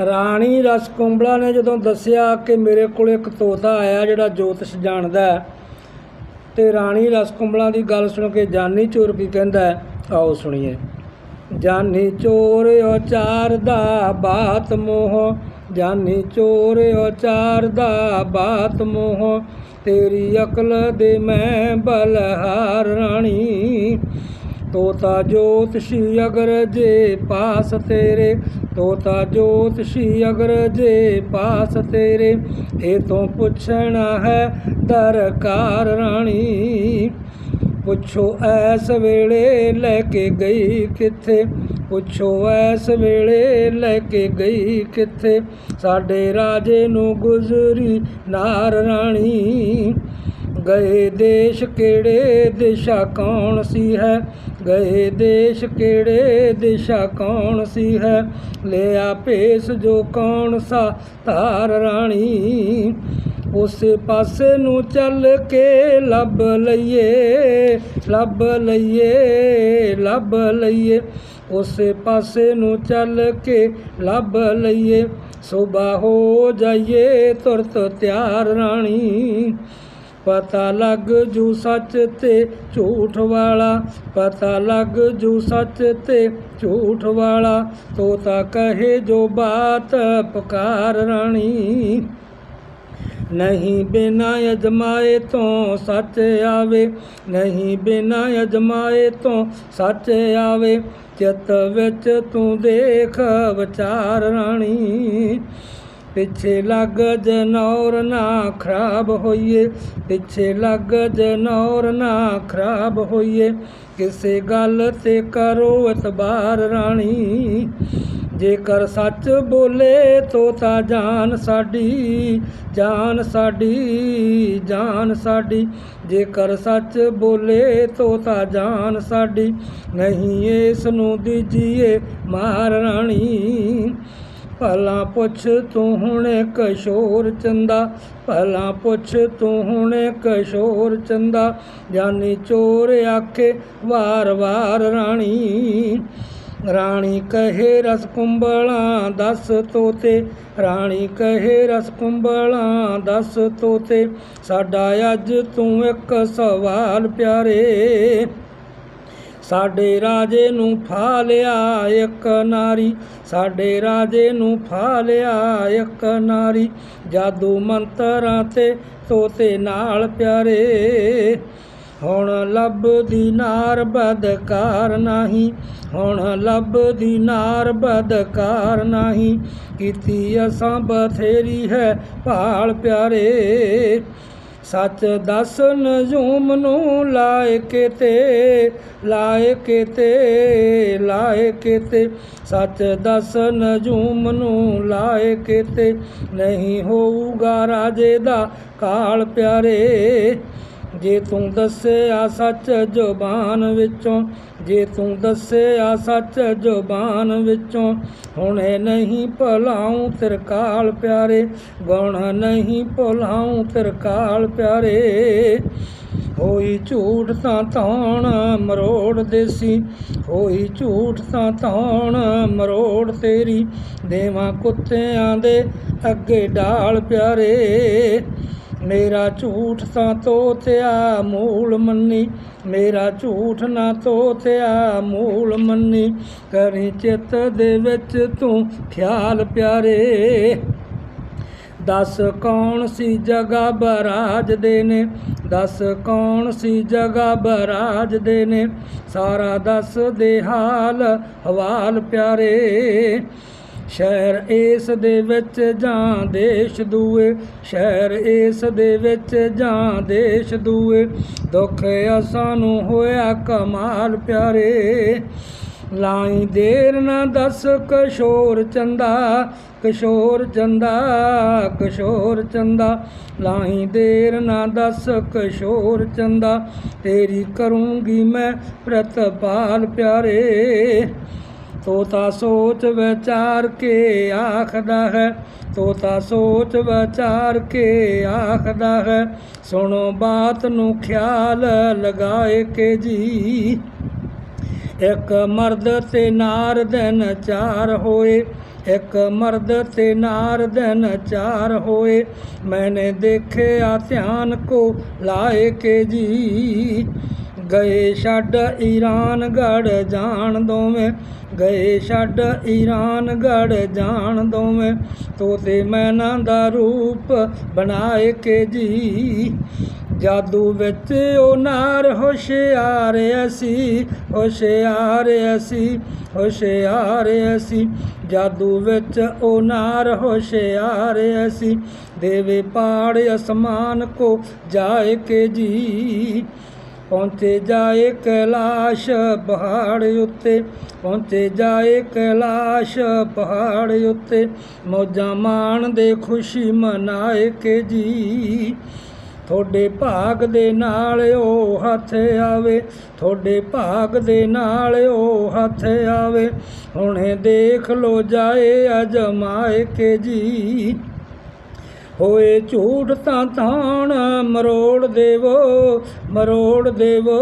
ਰਾਣੀ ਰਸਕੁੰਬਲਾ ਨੇ ਜਦੋਂ ਦੱਸਿਆ ਕਿ ਮੇਰੇ ਕੋਲ ਇੱਕ ਤੋਤਾ ਆਇਆ ਜਿਹੜਾ ਜੋਤਿਸ਼ ਜਾਣਦਾ ਹੈ, ਤੇ ਰਾਣੀ ਰਸਕੁੰਬਲਾ ਦੀ ਗੱਲ ਸੁਣ ਕੇ ਜਾਨੀ ਚੋਰ ਕੀ ਕਹਿੰਦਾ ਆਓ ਸੁਣੀਏ। ਜਾਨੀ ਚੋਰ ਉਚਾਰ ਦਾ ਬਾਤ ਮੋਹ, ਜਾਨੀ ਚੋਰ ਉਚਾਰ ਦਾ ਬਾਤ ਮੋਹ, ਤੇਰੀ ਅਕਲ ਦੇ ਮੈਂ ਬਲਹਾਰ ਰਾਣੀ। ਤੋਤਾ ਜੋਤਸ਼ੀ ਅਗਰ ਜੇ ਪਾਸ ਤੇਰੇ ਤੋਤਾ ਜੋਤ ਸੀ ਅਗਰ ਜੇ ਪਾਸ ਤੇਰੇ ਇਹ ਤੋਂ ਪੁੱਛਣਾ ਹੈ ਦਰਕਾਰ ਰਾਣੀ। ਪੁੱਛੋ ਐਸ ਵੇਲੇ ਲੈ ਕੇ ਗਈ ਕਿੱਥੇ? ਪੁੱਛੋ ਐਸ ਵੇਲੇ ਲੈ ਕੇ ਗਈ ਕਿੱਥੇ? ਸਾਡੇ ਰਾਜੇ ਨੂੰ ਗੁਜ਼ਰੀ ਨਾਰ ਰਾਣੀ। ਗਏ ਦੇਸ਼ ਕਿਹੜੇ ਦਿਸ਼ਾ ਕੌਣ ਸੀ ਹੈ? ਗਏ ਦੇਸ਼ ਕਿਹੜੇ ਦਿਸ਼ਾ ਕੌਣ ਸੀ ਹੈ? ਲਿਆ ਭੇਸ ਜੋ ਕੌਣ ਸਾ ਧਾਰ ਰਾਣੀ। ਉਸੇ ਪਾਸੇ ਨੂੰ ਚੱਲ ਕੇ ਲੱਭ ਲਈਏ ਲੱਭ ਲਈਏ ਲੱਭ ਲਈਏ। ਉਸੇ ਪਾਸੇ ਨੂੰ ਚੱਲ ਕੇ ਲੱਭ ਲਈਏ। ਸੁਬਾ ਹੋ ਜਾਈਏ ਤੁਰਤ ਤਿਆਰ ਰਾਣੀ। ਪਤਾ ਲੱਗ ਜੂ ਸੱਚ ਤੇ ਝੂਠ ਵਾਲਾ, ਪਤਾ ਲੱਗ ਜੂ ਸੱਚ ਤੇ ਝੂਠ ਵਾਲਾ, ਤੋਤਾ ਕਹੇ ਜੋ ਬਾਤ ਪੁਕਾਰ ਰਾਣੀ। ਨਹੀਂ ਬਿਨਾ ਅਜਮਾਏ ਤੋਂ ਸੱਚ ਆਵੇ, ਨਹੀਂ ਬਿਨਾ ਅਜਮਾਏ ਤੋਂ ਸੱਚ ਆਵੇ, ਚਿੱਤ ਵਿੱਚ ਤੂੰ ਦੇਖ ਵਿਚਾਰ ਰਾਣੀ। ਪਿੱਛੇ ਲੱਗ ਜਨੌਰ ਨਾ ਖਰਾਬ ਹੋਈਏ, ਪਿੱਛੇ ਲੱਗ ਜਨੌਰ ਨਾ ਖਰਾਬ ਹੋਈਏ। ਕਿਸੇ ਗੱਲ ਤੇ ਕਰੋ ਇਤਬਾਰ ਰਾਣੀ, ਜੇਕਰ ਸੱਚ ਬੋਲੇ ਤੋਤਾ ਜਾਨ ਸਾਡੀ ਜਾਨ ਸਾਡੀ ਜਾਨ ਸਾਡੀ। ਜੇਕਰ ਸੱਚ ਬੋਲੇ ਤੋ ਤਾਂ ਜਾਨ ਸਾਡੀ, ਨਹੀਂ ਇਸ ਨੂੰ ਦੀਜੀਏ ਮਾਰ ਰਾਣੀ। ਭਲਾ ਪੁੱਛ ਤੂੰ ਹੁਣ ਕਿਸ਼ੋਰ ਚੰਦਾ, ਭਲਾ ਪੁੱਛ ਤੂੰ ਹੁਣ ਕਿਸ਼ੋਰ ਚੰਦਾ, ਜਾਨੀ ਚੋਰ ਆਖੇ ਵਾਰ-ਵਾਰ ਰਾਣੀ। ਰਾਣੀ ਕਹੇ ਰਸ ਕੁੰਬਲਾਂ ਦਸ ਤੋਤੇ, ਰਾਣੀ ਕਹੇ ਰਸ ਕੁੰਬਲਾਂ ਦਸ ਤੋਤੇ, ਸਾਡਾ ਅੱਜ ਤੂੰ ਇੱਕ ਸਵਾਲ ਪਿਆਰੇ। ਸਾਡੇ ਰਾਜੇ ਨੂੰ ਫਾ ਲਿਆ ਇੱਕ ਨਾਰੀ, ਸਾਡੇ ਰਾਜੇ ਨੂੰ ਫਾ ਲਿਆ ਇੱਕ ਨਾਰੀ। ਜਾਦੂ ਮੰਤਰਾਂ ਤੇ ਤੋਤੇ ਨਾਲ ਪਿਆਰੇ, ਹੁਣ ਲੱਭਦੀ ਨਾਰ ਬਦਕਾਰ ਨਹੀਂ। ਹੁਣ ਲੱਭਦੀ ਨਾਰ ਬਦਕਾਰ ਨਹੀਂ। ਕੀਤੀ ਅਸਾਂ ਬਥੇਰੀ ਹੈ ਭਾਲ ਪਿਆਰੇ ਸੱਚ ਦਸ ਨਜੂਮ ਨੂੰ ਲਾਏ ਕਿਤੇ ਲਾਏ ਕਿਤੇ ਲਾਏ ਕਿਤੇ। ਸੱਚ ਦਸ ਨਜੂਮ ਨੂੰ ਲਾਏ ਕਿਤੇ, ਨਹੀਂ ਹੋਊਗਾ ਰਾਜੇ ਦਾ ਕਾਲ ਪਿਆਰੇ। ਜੇ ਤੂੰ ਦੱਸਿਆ ਸੱਚ ਜ਼ੁਬਾਨ ਵਿੱਚੋਂ, ਜੇ ਤੂੰ ਦੱਸਿਆ ਸੱਚ ਜ਼ੁਬਾਨ ਵਿੱਚੋਂ, ਹੁਣੇ ਨਹੀਂ ਭੁਲਾਉ ਤਿਰਕਾਲ ਪਿਆਰੇ, ਗੁਣ ਨਹੀਂ ਭੁਲਾਉ ਤਿਰਕਾਲ ਪਿਆਰੇ। ਹੋਈ ਝੂਠ ਤਾਂ ਧੌਣ ਮਰੋੜ ਦੇਸੀ, ਹੋਈ ਝੂਠ ਤਾਂ ਧੌਣ ਮਰੋੜ ਤੇਰੀ, ਦੇਵਾਂ ਕੁੱਤਿਆਂ ਦੇ ਅੱਗੇ ਢਾਲ ਪਿਆਰੇ। ਮੇਰਾ ਝੂਠ ਤਾਂ ਤੋਤਿਆ, ਮੂਲ ਮੰਨੀ। ਮੇਰਾ ਝੂਠ ਨਾ ਤੋਤਿਆ, ਮੂਲ ਮੰਨੀ। ਕਰੀ ਚਿੱਤ ਦੇ ਵਿੱਚ ਤੂੰ ਖਿਆਲ ਪਿਆਰੇ। ਦੱਸ ਕੌਣ ਸੀ ਜਗਾ ਬਰਾਜ ਦੇ ਨੇ? ਦੱਸ ਕੌਣ ਸੀ ਜਗਾ ਬਰਾਜ ਦੇ ਨੇ? ਸਾਰਾ ਦੱਸ ਦੇ ਹਾਲ, ਹਵਾਲ ਪਿਆਰੇ। ਸ਼ਹਿਰ ਇਸ ਦੇ ਵਿੱਚ ਜਾਂ ਦੇਸ਼ ਦੂਏ, ਸ਼ਹਿਰ ਇਸ ਦੇ ਵਿੱਚ ਜਾਂ ਦੇਸ਼ ਦੂਏ। ਦੁੱਖ ਅਸਾਂ ਨੂੰ ਹੋਇਆ ਕਮਾਲ ਪਿਆਰੇ। ਲਾਈ ਦੇਰ ਨਾ ਦੱਸ ਕਿਸ਼ੋਰ ਚੰਦਾ ਕਿਸ਼ੋਰ ਚੰਦਾ ਕਿਸ਼ੋਰ ਚੰਦਾ। ਲਾਈ ਦੇਰ ਨਾ ਦੱਸ ਕਿਸ਼ੋਰ ਚੰਦਾ, ਤੇਰੀ ਕਰੂੰਗੀ ਮੈਂ ਪ੍ਰਤਪਾਲ ਪਿਆਰੇ। ਤੋਤਾ ਸੋਚ ਵਿਚਾਰ ਕੇ ਆਖਦਾ ਹੈ। ਤੋਤਾ ਸੋਚ ਵਿਚਾਰ ਕੇ ਆਖਦਾ ਹੈ। ਸੁਣੋ ਬਾਤ ਨੂੰ ਖਿਆਲ ਲਗਾਏ ਕੇ ਜੀ। ਇੱਕ ਮਰਦ ਤੇ ਨਾਰ ਦਿਨ ਚਾਰ ਹੋਏ। ਇੱਕ ਮਰਦ ਤੇ ਨਾਰ ਦਿਨ ਚਾਰ ਹੋਏ। ਮੈਨੇ ਦੇਖਿਆ ਧਿਆਨ ਕੋ ਲਾਏ ਕੇ ਜੀ। ਗਏ ਛੱਡ ਈਰਾਨ ਗੜ ਜਾਣ ਦੋਵੇਂ। ਗਏ ਛੱਡ ਈਰਾਨ ਗੜ ਜਾਣ ਦੋਵੇਂ। ਤੋਤੇ ਮੈਨਾਂ ਦਾ ਰੂਪ ਬਣਾਏ ਕੇ ਜੀ। ਜਾਦੂ ਵਿੱਚ ਉਹ ਨਾਰ ਹੁਸ਼ਿਆਰ ਅਸੀਂ ਹੁਸ਼ਿਆਰ ਅਸੀਂ ਹੁਸ਼ਿਆਰ ਅਸੀਂ ਜਾਦੂ ਵਿੱਚ ਉਹ ਨਾਰ ਹੁਸ਼ਿਆਰ ਅਸੀਂ ਦੇਵੇ ਪਾੜ ਅਸਮਾਨ ਕੋ ਜਾਏ ਕੇ ਜੀ। ਪਹੁੰਚੇ ਜਾਏ ਕੈਲਾਸ਼ ਪਹਾੜ ਉੱਤੇ, ਪਹੁੰਚੇ ਜਾਏ ਕੈਲਾਸ਼ ਪਹਾੜ ਉੱਤੇ। ਮੌਜਾਂ ਮਾਣਦੇ ਖੁਸ਼ੀ ਮਨਾਏ ਕੇ ਜੀ। ਤੁਹਾਡੇ ਭਾਗ ਦੇ ਨਾਲ ਉਹ ਹੱਥ ਆਵੇ, ਤੁਹਾਡੇ ਭਾਗ ਦੇ ਨਾਲ ਉਹ ਹੱਥ ਆਵੇ। ਹੁਣੇ ਦੇਖ ਲੋ ਜਾਏ ਅਜਮਾਏ ਕੇ ਜੀ। ਹੋਏ ਝੂਠ ਤਾਂ ਤਾਣ ਮਰੋੜ ਦੇਵੋ ਮਰੋੜ ਦੇਵੋ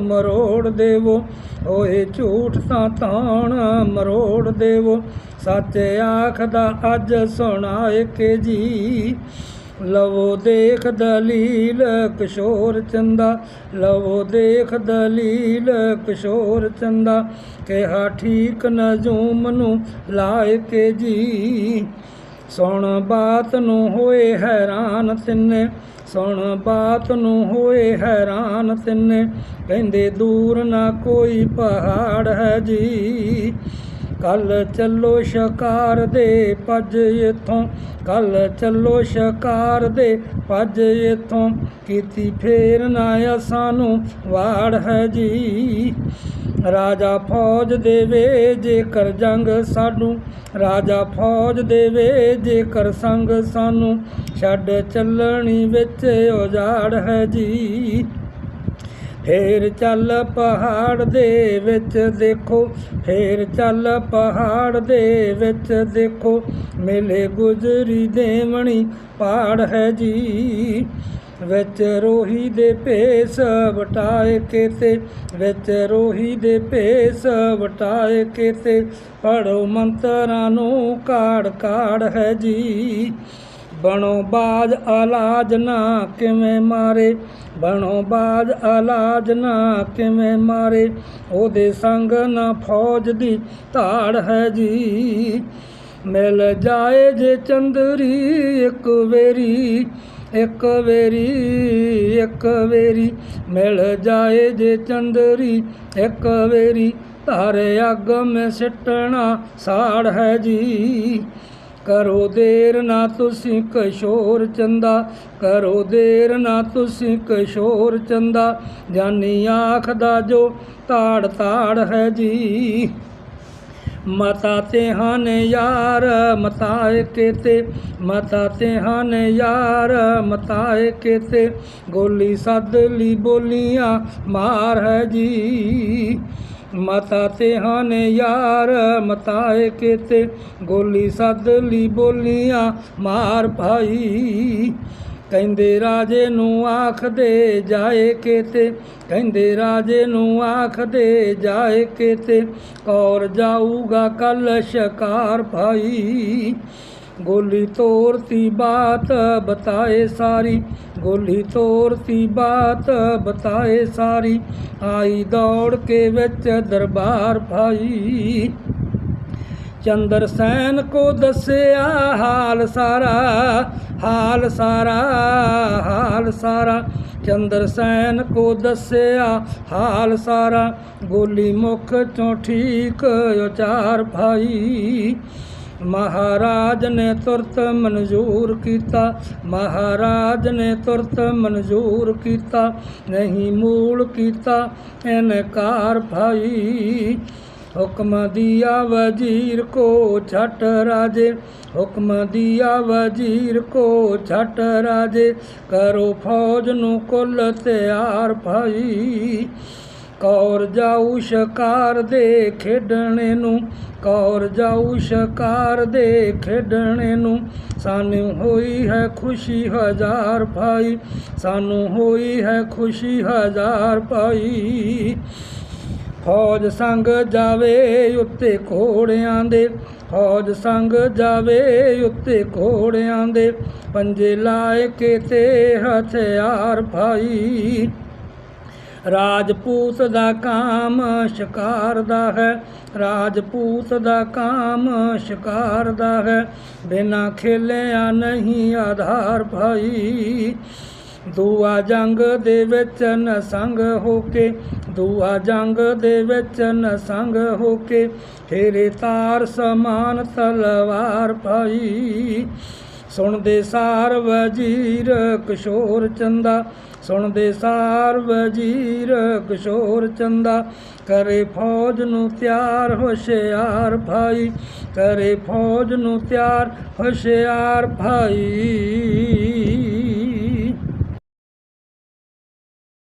ਮਰੋੜ ਦੇਵੋ। ਹੋਏ ਝੂਠ ਤਾਂ ਤਾਣ ਮਰੋੜ ਦੇਵੋ। ਸੱਚ ਆਖਦਾ ਅੱਜ ਸੁਣਾਏ ਕੇ ਜੀ। ਲਵੋ ਦੇਖ ਦਲੀਲ ਕਿਸ਼ੋਰ ਚੰਦਾ, ਲਵੋ ਦੇਖ ਦਲੀਲ ਕਿਸ਼ੋਰ ਚੰਦਾ, ਕਿਹਾ ਠੀਕ ਨਜੂਮ ਨੂੰ ਲਾਏ ਕੇ ਜੀ। ਸੁਣ ਬਾਤ ਨੂੰ ਹੋਏ ਹੈਰਾਨ ਤਿੰਨੇ, ਸੁਣ ਬਾਤ ਨੂੰ ਹੋਏ ਹੈਰਾਨ ਤਿੰਨੇ, ਕਹਿੰਦੇ ਦੂਰ ਨਾ ਕੋਈ ਪਹਾੜ ਹੈ ਜੀ। ਕੱਲ ਚੱਲੋ ਸ਼ਿਕਾਰ ਦੇ ਭੱਜ ਇਥੋਂ। ਕੱਲ ਚੱਲੋ ਸ਼ਿਕਾਰ ਦੇ ਭੱਜ ਇਥੋਂ। ਕੀਤੀ ਫੇਰ ਨਾ ਸਾਨੂੰ ਵਾੜ ਹੈ ਜੀ। ਰਾਜਾ ਫੌਜ ਦੇਵੇ ਜੇਕਰ ਜੰਗ ਸਾਨੂੰ। ਰਾਜਾ ਫੌਜ ਦੇਵੇ ਜੇਕਰ ਸੰਗ ਸਾਨੂੰ। ਛੱਡ ਚੱਲਣੀ ਵਿੱਚ ਉਜਾੜ ਹੈ ਜੀ। ਫੇਰ ਚੱਲ ਪਹਾੜ ਦੇ ਵਿੱਚ ਦੇਖੋ, ਫੇਰ ਚੱਲ ਪਹਾੜ ਦੇ ਵਿੱਚ ਦੇਖੋ, ਮੇਲੇ ਗੁਜਰੀ ਦੇਵਣੀ ਪਹਾੜ ਹੈ ਜੀ। ਵਿੱਚ ਰੋਹੀ ਦੇ ਭੇਸ ਵਟਾਏ ਕੇਤੇ, ਵਿੱਚ ਰੋਹੀ ਦੇ ਭੇਸ ਵਟਾਏ ਕੇਤੇ, ਪੜੋ ਮੰਤਰਾਂ ਨੂੰ ਕਾੜ ਕਾੜ ਹੈ ਜੀ। ਬਣੋ ਬਾਜ ਆਲਾਜ ਨਾ ਕਿਵੇਂ ਮਾਰੇ? ਬਣੋ ਬਾਜ ਆਲਾਜ ਨਾ ਕਿਵੇਂ ਮਾਰੇ? ਉਹਦੇ ਸੰਗ ਨਾ ਫੌਜ ਦੀ ਧਾੜ ਹੈ ਜੀ। ਮਿਲ ਜਾਏ ਜੇ ਚੰਦਰੀ ਇੱਕ ਵੇਰੀ ਇੱਕ ਵੇਰੀ ਇੱਕ ਵੇਰੀ। ਮਿਲ ਜਾਏ ਜੇ ਚੰਦਰੀ ਇੱਕ ਵੇਰੀ, ਧਾਰੇ ਅੱਗ ਮੈਂ ਸਿੱਟਣਾ ਸਾੜ ਹੈ ਜੀ। ਕਰੋ ਦੇਰ ਨਾ ਤੁਸੀਂ ਕਿਸ਼ੋਰ ਚੰਦਾ, ਕਰੋ ਦੇਰ ਨਾ ਤੁਸੀਂ ਕਿਸ਼ੋਰ ਚੰਦਾ, ਜਾਨੀ ਆਖਦਾ ਜੋ ਤਾੜ ਤਾੜ ਹੈ ਜੀ। ਮਤਾ ਤੇ ਹਨ ਯਾਰ ਮਤਾਏ ਕੇਤੇ ਮਤਾ ਤੇ ਹਨ ਯਾਰ ਮਤਾਏ ਕੇਤੇ ਗੋਲੀ ਸੱਦ ਲਈ ਬੋਲੀਆਂ ਮਾਰ ਹੈ ਜੀ। ਮਤਾ ਤੇ ਹਨ ਯਾਰ, ਮਤਾਏ ਕੇਤੇ। ਗੋਲੀ ਸੱਦ ਲਈ ਬੋਲੀਆਂ, ਮਾਰ ਭਾਈ। ਕਹਿੰਦੇ ਰਾਜੇ ਨੂੰ ਆਖਦੇ ਜਾਏ ਕੇਤੇ। ਕਹਿੰਦੇ ਰਾਜੇ ਨੂੰ ਆਖਦੇ ਜਾਏ ਕੇਤੇ। ਕੌਰ ਜਾਊਗਾ ਕੱਲ ਸ਼ਿਕਾਰ ਭਾਈ। ਗੋਲੀ ਤੋਰਤੀ ਬਾਤ, ਬਤਾਏ ਸਾਰੀ। ਗੋਲੀ ਤੋਰਤੀ ਬਾਤ, ਬਤਾਏ ਸਾਰੀ। ਆਈ ਦੌੜ ਕੇ ਵਿੱਚ ਦਰਬਾਰ ਭਾਈ। ਚੰਦਰ ਸੈਨ ਕੋ ਦੱਸਿਆ, ਹਾਲ ਸਾਰਾ ਹਾਲ ਸਾਰਾ ਹਾਲ ਸਾਰਾ। ਚੰਦਰ ਸੈਨ ਕੋ ਦੱਸਿਆ, ਹਾਲ ਸਾਰਾ। ਗੋਲੀ ਮੁਖ ਚੋਂ ਠੀਕ, ਉਚਾਰ ਭਾਈ। ਮਹਾਰਾਜ ਨੇ ਤੁਰਤ ਮਨਜ਼ੂਰ ਕੀਤਾ, ਮਹਾਰਾਜ ਨੇ ਤੁਰਤ ਮਨਜ਼ੂਰ ਕੀਤਾ, ਨਹੀਂ ਮੂਲ ਕੀਤਾ ਇਨਕਾਰ ਭਾਈ। ਹੁਕਮ ਦਿਆ ਵਜ਼ੀਰ ਕੋ ਛਟ ਰਾਜੇ, ਹੁਕਮ ਦਿਆ ਵਜ਼ੀਰ ਕੋ ਛਟ ਰਾਜੇ, ਕਰੋ ਫੌਜ ਨੂੰ ਕੁੱਲ ਤਿਆਰ ਭਾਈ। ਕੌਰ ਜਾਊ ਸ਼ਿਕਾਰ ਦੇ ਖੇਡਣੇ ਨੂੰ, ਕੌਰ ਜਾਊ ਸ਼ਿਕਾਰ ਦੇ ਖੇਡਣੇ ਨੂੰ। ਸਾਨੂੰ ਹੋਈ ਹੈ ਖੁਸ਼ੀ ਹਜ਼ਾਰ ਭਾਈ, ਸਾਨੂੰ ਹੋਈ ਹੈ ਖੁਸ਼ੀ ਹਜ਼ਾਰ ਭਾਈ। ਫੌਜ ਸੰਗ ਜਾਵੇ ਉੱਤੇ ਘੋੜਿਆਂ ਦੇ, ਫੌਜ ਸੰਗ ਜਾਵੇ ਉੱਤੇ ਘੋੜਿਆਂ ਦੇ। ਪੰਜੇ ਲਾਏ ਕੇ ਤੇ ਹਥਿਆਰ ਭਾਈ। ਰਾਜਪੂਤ ਦਾ ਕਾਮ ਸ਼ਿਕਾਰ ਦਾ ਹੈ, ਰਾਜਪੂਤ ਦਾ ਕਾਮ ਸ਼ਿਕਾਰ ਦਾ ਹੈ। ਬਿਨਾ ਖੇਲਿਆ ਨਹੀਂ ਆਧਾਰ ਭਾਈ। ਦੂਆ ਜੰਗ ਦੇ ਵਿੱਚ ਨਸੰਗ ਹੋ ਕੇ, ਦੂਆ ਜੰਗ ਦੇ ਵਿੱਚ ਨਸੰਗ ਹੋ ਕੇ ਫੇਰੇ ਤਾਰ ਸਮਾਨ ਤਲਵਾਰ ਭਾਈ। ਸੁਣਦੇ ਸਾਰ ਵਜ਼ੀਰ ਕਿਸ਼ੋਰ ਚੰਦਾ, ਸੁਣਦੇ ਸਾਰ ਵਜ਼ੀਰ ਕਿਸ਼ੋਰ ਚੰਦਾ, ਕਰੇ ਫੌਜ ਨੂੰ ਤਿਆਰ ਹੋਸ਼ਿਆਰ ਭਾਈ, ਕਰੇ ਫੌਜ ਨੂੰ ਤਿਆਰ ਹੁਸ਼ਿਆਰ ਭਾਈ।